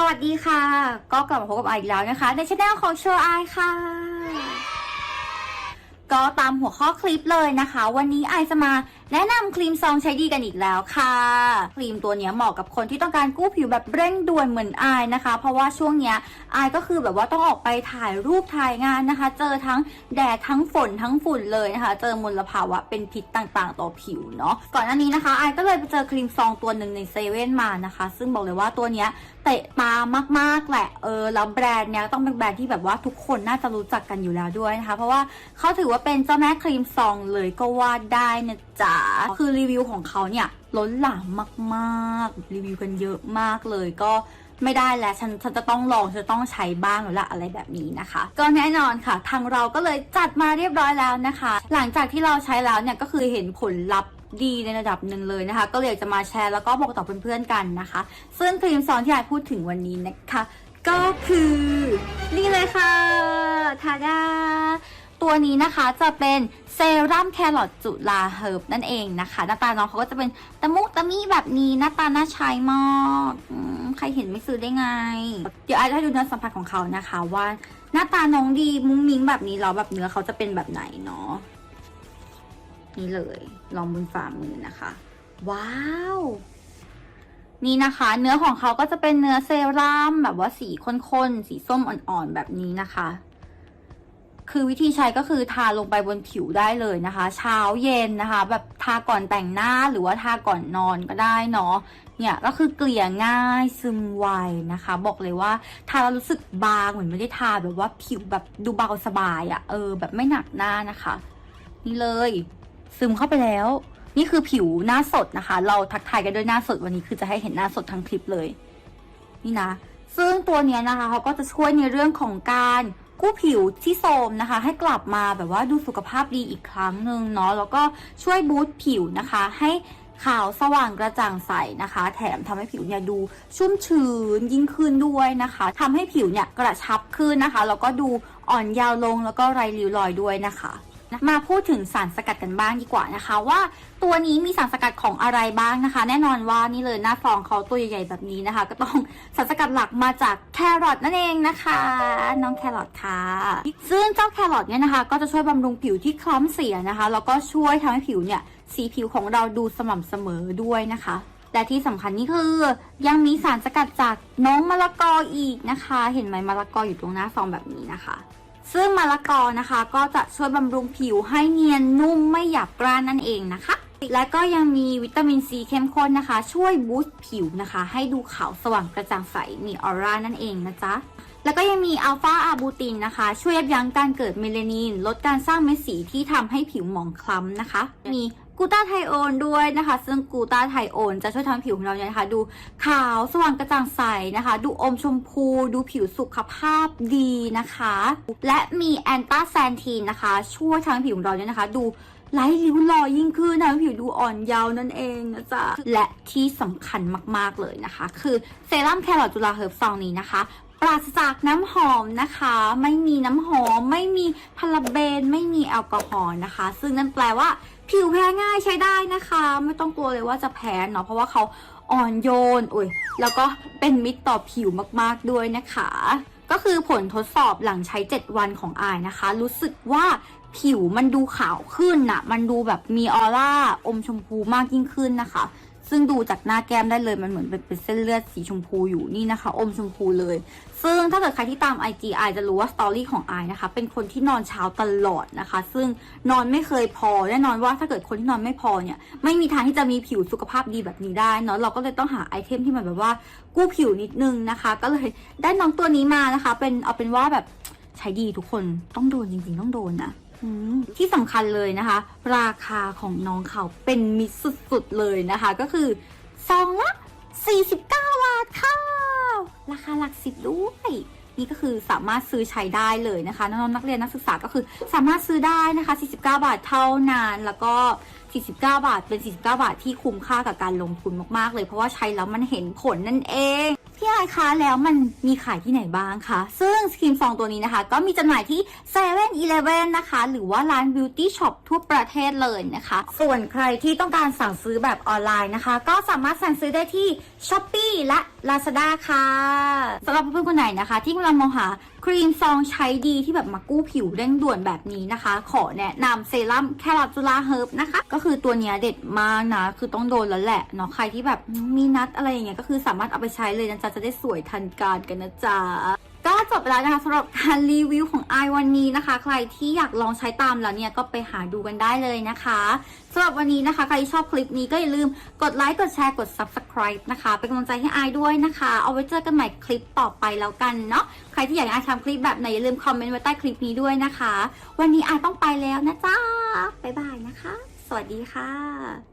สวัสดีค่ะ ก็กลับมาพบกับไออีกแล้วนะคะ ในช anel ของเชอร์ไอค่ะ ก็ตามหัวข้อคลิปเลยนะคะ วันนี้ไอจะมา แนะนำครีมซองใช้ดีกันอีกแล้วค่ะ ครีมตัวนี้เหมาะกับคนที่ต้องการกู้ผิวแบบเร่งด่วนเหมือนไอนะคะ เพราะว่าช่วงเนี้ยไอก็คือแบบว่าต้องออกไปถ่ายรูปถ่ายงานนะคะ เจอทั้งแดดทั้งฝนทั้งฝุ่นเลยนะคะ เจอมลภาวะเป็นพิษต่างๆ ต่อผิวเนาะ ก่อนหน้านี้นะคะไอก็เลยไปเจอครีมซองตัวหนึ่งในเซเว่นมานะคะ ซึ่งบอกเลยว่าตัวเนี้ยเตะตามากๆแหละ เออ แล้วแบรนด์เนี้ยต้องเป็นแบรนด์ที่แบบว่าทุกคนน่าจะรู้จักกันอยู่แล้วด้วยนะคะ เพราะว่าเขาถือว่าเป็นเจ้าแม่ครีมซองเลยก็ว่าได้นะจ๊ะคือรีวิวของเขาเนี่ยล้นหลามมากๆ รีวิวกันเยอะมากเลยก็ไม่ได้แล้วฉันฉันจะต้องลองจะต้องใช้บ้างแล้วละอะไรแบบนี้นะคะ ก็แน่นอนค่ะ ทางเราก็เลยจัดมาเรียบร้อยแล้วนะคะ หลังจากที่เราใช้แล้วเนี่ยก็คือเห็นผลลัพธ์ดีในระดับหนึ่งเลยนะคะ ก็เลยอยากจะมาแชร์แล้วก็บอกต่อเพื่อนๆกันนะคะ ซึ่งครีมซองที่อยากพูดถึงวันนี้นะคะ ก็คือ นี่เลยค่ะทาดา ตัวนี้นะคะจะเป็นเซรั่มแครอทจุลาเฮิร์บนั่นเองนะคะ หน้าตาน้องเขาก็จะเป็นตะมุตะมี่แบบนี้หน้าตาน่าใช้มากใครเห็นไม่ซื้อได้ไง เดี๋ยวไอจะให้ดูเนื้อสัมผัสของเขานะคะว่า หน้าตาน้องดีมุ้งมิ้งแบบนี้แล้วแบบเนื้อเขาจะเป็นแบบไหนเนาะนี่เลยลองบนฝ่ามือนะคะ ว้าวนี่นะคะ เนื้อของเขาก็จะเป็นเนื้อเซรั่มแบบว่าสีข้นๆสีส้มอ่อนๆแบบนี้นะคะ คือวิธีใช้ก็คือทาลงไปบนผิวได้เลยนะคะ เช้าเย็นนะคะ แบบทาก่อนแต่งหน้าหรือว่าทาก่อนนอนก็ได้เนาะเนี่ยก็คือเกลี่ยง่ายซึมไวนะคะ บอกเลยว่าทาแล้วรู้สึกบางเหมือนไม่ได้ทาแบบว่าผิวแบบดูเบาสบายอะ่ะเออ แบบไม่หนักหน้านะคะ นี่เลย ซึมเข้าไปแล้ว นี่คือผิวหน้าสดนะคะ เราทักทายกันด้วยหน้าสดวันนี้คือจะให้เห็นหน้าสดทั้งคลิปเลย นี่นะ ซึ่งตัวเนี้ยนะคะเขาก็จะช่วยในเรื่องของการ กู้ผิวที่โทรมนะคะ ให้กลับมาแบบว่าดูสุขภาพดีอีกครั้งหนึ่งเนาะแล้วก็ช่วยบูสต์ผิวนะคะ ให้ขาวสว่างกระจ่างใสนะคะ แถมทำให้ผิวเนี่ยดูชุ่มชื้นยิ่งขึ้นด้วยนะคะทำให้ผิวเนี่ยกระชับขึ้นนะคะแล้วก็ดูอ่อนเยาว์ลงแล้วก็ไร้ริ้วรอยด้วยนะคะ มาพูดถึงสารสกัดกันบ้างดีกว่านะคะ ว่าตัวนี้มีสารสกัดของอะไรบ้างนะคะ แน่นอนว่านี่เลยหน้าฟองเขาตัวใหญ่ๆแบบนี้นะคะ ก็ต้องสารสกัดหลักมาจากแครอทนั่นเองนะคะ น้องแครอทค่ะ ซึ่งเจ้าแครอทเนี่ยนะคะ ก็จะช่วยบำรุงผิวที่คล้ำเสียนะคะแล้วก็ช่วยทำให้ผิวเนี่ยสีผิวของเราดูสม่ำเสมอด้วยนะคะและที่สำคัญนี่คือยังมีสารสกัดจากน้องมะละกออีกนะคะ เห็นไหมมะละกออยู่ตรงหน้าซองแบบนี้นะคะ ซึ่งมะละกอนะคะ ก็จะช่วยบำรุงผิวให้เนียนนุ่มไม่หยาบกร้านนั่นเองนะคะ และก็ยังมีวิตามินซีเข้มข้นนะคะ ช่วยบูสต์ผิวนะคะ ให้ดูขาวสว่างกระจ่างใสมีออร่านั่นเองนะจ๊ะ แล้วก็ยังมีอัลฟาอาบูตินนะคะ ช่วยยับยั้งการเกิดเมลานิน ลดการสร้างเม็ดสีที่ทำให้ผิวหมองคล้ำนะคะ มีกูตาไทโอนด้วยนะคะ ซึ่งกูตาไทโอนจะช่วยทำให้ผิวของเราเนี่ยนะคะ ดูขาวสว่างกระจ่างใสนะคะ ดูอมชมพู ดูผิวสุขภาพดีนะคะ และมีแอนตาแซนทีนนะคะ ช่วยทำให้ผิวของเราเนี่ยนะคะ ดูไร้ริ้วรอยยิ่งขึ้นทำให้ผิวดูอ่อนเยาว์นั่นเองนะจ๊ะ และที่สำคัญมาก ๆ เลยนะคะ คือเซรั่มแครอทจุลาเฮิร์บซองนี้นะคะ ปราศจากน้ำหอมนะคะ ไม่มีน้ำหอม ไม่มีพาราเบน ไม่มีแอลกอฮอล์นะคะ ซึ่งนั่นแปลว่า ผิวแพ้ง่ายใช้ได้นะคะ ไม่ต้องกลัวเลยว่าจะแพ้เนาะเพราะว่าเขาอ่อนโยนอุ้ยแล้วก็เป็นมิตรต่อผิวมากๆด้วยนะคะ ก็คือผลทดสอบหลังใช้ 7 วันของอายนะคะ รู้สึกว่าผิวมันดูขาวขึ้นน่ะมันดูแบบมีออร่าอมชมพูมากยิ่งขึ้นนะคะ ซึ่งดูจากหน้าแก้มได้เลยมันเหมือนเป็นเส้นเลือดสีชมพูอยู่นี่นะคะ อมชมพูเลย ซึ่งถ้าเกิดใครที่ตาม IG ไอจะรู้ว่าสตอรี่ของไอนะคะ เป็นคนที่นอนเช้าตลอดนะคะ ซึ่งนอนไม่เคยพอแน่นอนว่าถ้าเกิดคนที่นอนไม่พอเนี่ยไม่มีทางที่จะมีผิวสุขภาพดีแบบนี้ได้เนาะเราก็เลยต้องหาไอเทมที่มันแบบว่ากู้ผิวนิดนึงนะคะ ก็เลยได้น้องตัวนี้มานะคะ เป็นเอาเป็นว่าแบบใช้ดีทุกคนต้องโดนจริงๆต้องโดนนะ ที่สำคัญเลยนะคะ ราคาของน้องเขาเป็นมิตรสุดๆเลยนะคะ ก็คือซองละ 49 บาทค่ะ ราคาหลักสิบด้วยนี่ก็คือสามารถซื้อใช้ได้เลยนะคะน้องนักเรียนนักศึกษาก็คือสามารถซื้อได้นะคะ 49 บาทเท่านั้นแล้วก็ 49 บาทเป็น 49 บาทที่คุ้มค่ากับการลงทุนมากๆ เลยเพราะว่าใช้แล้วมันเห็นผลนั่นเอง พี่ไอายคะแล้วมันมีขายที่ไหนบ้างคะ ซึ่งครีมฟองตัวนี้นะคะ ก็มีจำหน่ายที่7 e เ e ่นอนะคะ หรือว่าร้านบิวตี้ช็อปทั่วประเทศเลยนะคะ ส่วนใครที่ต้องการสั่งซื้อแบบออนไลน์นะคะ ก็สามารถสั่งซื้อได้ที่ s h อ p e e และ Lazada ค่ะสำหรับเพื่อนๆคนไหนนะคะ ที่กำลังมองหาครีมซองใช้ดีที่แบบมากู้ผิวเร่งด่วนแบบนี้นะคะ ขอแนะนำเซรั่มแครอทจุลาเฮิร์บนะคะ ก็คือตัวเนี้ยเด็ดมากนะ คือต้องโดนแล้วแหละเนาะใครที่แบบมีนัดอะไรอย่างเงี้ยก็คือสามารถเอาไปใช้เลยนะจ๊ะจะได้สวยทันการกันนะจ๊ะ จบไปแล้วนะคะสำหรับการรีวิวของไอวันนี้นะคะ ใครที่อยากลองใช้ตามแล้วเนี่ยก็ไปหาดูกันได้เลยนะคะสำหรับวันนี้นะคะ ใครที่ชอบคลิปนี้ก็อย่าลืมกดไลค์กดแชร์กด subscribe นะคะ เป็นกำลังใจให้ไอด้วยนะคะ เอาไว้เจอกันใหม่คลิปต่อไปแล้วกันเนาะใครที่อยากให้ไอทำคลิปแบบไหนอย่าลืมคอมเมนต์ไว้ใต้คลิปนี้ด้วยนะคะ วันนี้ไอต้องไปแล้วนะจ๊ะบ๊ายบายนะคะ สวัสดีค่ะ